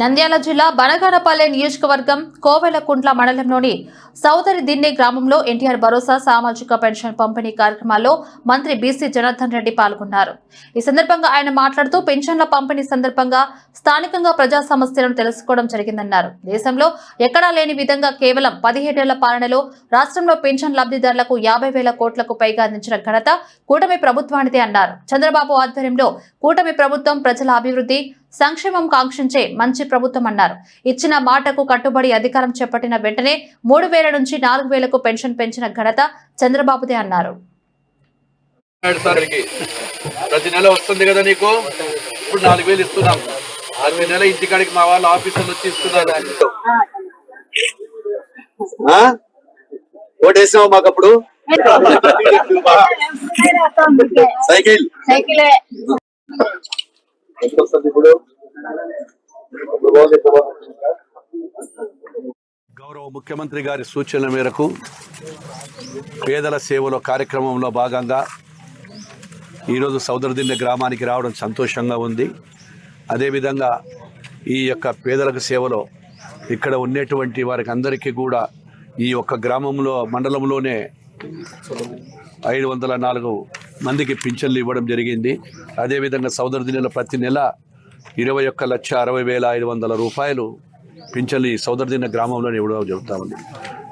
నంద్యాల జిల్లా బనగానపల్లె నియోజకవర్గం కోవెలకుంట్ల మండలంలోని సౌదరి దిన్నె గ్రామంలో ఎన్టీఆర్ భరోసా సామాజిక పెన్షన్ పంపిణీ కార్యక్రమాల్లో మంత్రి బీసీ జనార్దన్ రెడ్డి పాల్గొన్నారు. ఈ సందర్భంగా ఆయన మాట్లాడుతూ పెన్షన్ల పంపిణీ సందర్భంగా స్థానికంగా ప్రజా సమస్యలను తెలుసుకోవడం జరిగిందన్నారు. దేశంలో ఎక్కడా లేని విధంగా కేవలం పదిహేడేళ్ళ పాలనలో రాష్ట్రంలో పెన్షన్ లబ్ధిదారులకు యాభై వేల కోట్లకు పైగా అందించిన ఘనత కూటమి ప్రభుత్వానిదే అన్నారు. చంద్రబాబు ఆధ్వర్యంలో కూటమి ప్రభుత్వం ప్రజల అభివృద్ధి సంక్షేమం కాంక్షించే మంచి ప్రభుత్వం అన్నారు. ఇచ్చిన మాటకు కట్టుబడి అధికారం చేపట్టిన వెంటనే మూడు వేల నుంచి నాలుగు వేలకు పెన్షన్ పెంచిన ఘనత చంద్రబాబుదే అన్నారు. ప్రతి నెల వస్తుంది కదా నీకు? ఇప్పుడు నాలుగు వేలు ఇస్తున్నాం. ప్రతి నెల ఇంటికాడికి మా వాళ్ళు ఆఫీసర్లు వచ్చి ఇస్తున్నారు ఆ? ఓటేసావు మాకు అప్పుడు? సైకిల్. ఇప్పుడు. గౌరవ ముఖ్యమంత్రి గారి సూచన మేరకు పేదల సేవలో కార్యక్రమంలో భాగంగా ఈరోజు సౌదరదిన్నె గ్రామానికి రావడం సంతోషంగా ఉంది. అదేవిధంగా ఈ యొక్క పేదలకు సేవలో ఇక్కడ ఉన్నటువంటి వారికి అందరికీ కూడా ఈ యొక్క గ్రామంలో మండలంలోనే ఐదు వందల నాలుగు మందికి పింఛన్లు ఇవ్వడం జరిగింది. అదేవిధంగా సౌదర దిన్నెలో ప్రతి నెల ఇరవై ఒక్క లక్ష అరవై వేల ఐదు వందల రూపాయలు పింఛన్లు ఈ సౌదర గ్రామంలోనే ఇవ్వడం జరుగుతూ ఉంది.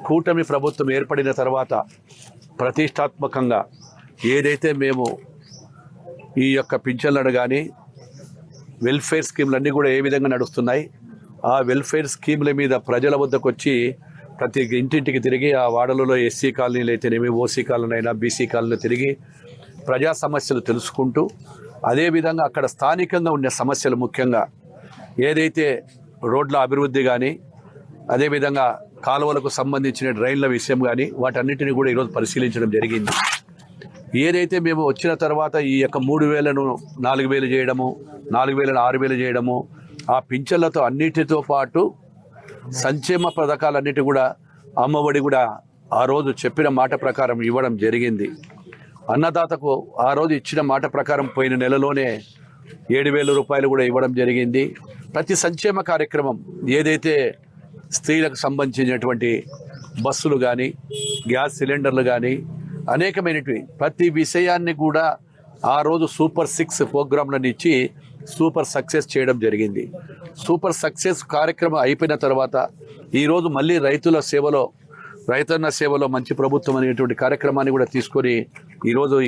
కూటమి ప్రభుత్వం ఏర్పడిన తర్వాత ప్రతిష్టాత్మకంగా ఏదైతే మేము ఈ యొక్క పింఛన్లను కానీ వెల్ఫేర్ స్కీమ్లన్నీ కూడా ఏ విధంగా నడుస్తున్నాయి ఆ వెల్ఫేర్ స్కీమ్ల మీద ప్రజల వద్దకు వచ్చి ప్రతి ఇంటింటికి తిరిగి ఆ వాడలలో ఎస్సీ కాలనీలు అయితేనేమి ఓసీ కాలనీ అయినా బీసీ కాలనీ తిరిగి ప్రజా సమస్యలు తెలుసుకుంటూ అదేవిధంగా అక్కడ స్థానికంగా ఉండే సమస్యలు ముఖ్యంగా ఏదైతే రోడ్ల అభివృద్ధి కానీ అదేవిధంగా కాలువలకు సంబంధించిన డ్రైన్ల విషయం కానీ వాటన్నిటిని కూడా ఈరోజు పరిశీలించడం జరిగింది. ఏదైతే మేము వచ్చిన తర్వాత ఈ యొక్క మూడు వేలను నాలుగు వేలు చేయడము నాలుగు వేలను ఆరు వేలు చేయడము ఆ పింఛన్లతో అన్నిటితో పాటు సంక్షేమ పథకాలన్నిటి కూడా అమ్మఒడి కూడా ఆ రోజు చెప్పిన మాట ప్రకారం ఇవ్వడం జరిగింది. అన్నదాతకు ఆ రోజు ఇచ్చిన మాట ప్రకారం పోయిన నెలలోనే ఏడు వేల రూపాయలు కూడా ఇవ్వడం జరిగింది. ప్రతి సంక్షేమ కార్యక్రమం ఏదైతే స్త్రీలకు సంబంధించినటువంటి బస్సులు కానీ గ్యాస్ సిలిండర్లు కానీ అనేకమైనటువంటి ప్రతి విషయాన్ని కూడా ఆ రోజు సూపర్ సిక్స్ ప్రోగ్రాంలను ఇచ్చి సూపర్ సక్సెస్ చేయడం జరిగింది. సూపర్ సక్సెస్ కార్యక్రమం అయిపోయిన తర్వాత ఈరోజు మళ్ళీ రైతుల సేవలో రైతన్న సేవలో మంచి ప్రభుత్వం అనేటువంటి కార్యక్రమాన్ని కూడా తీసుకొని ఈరోజు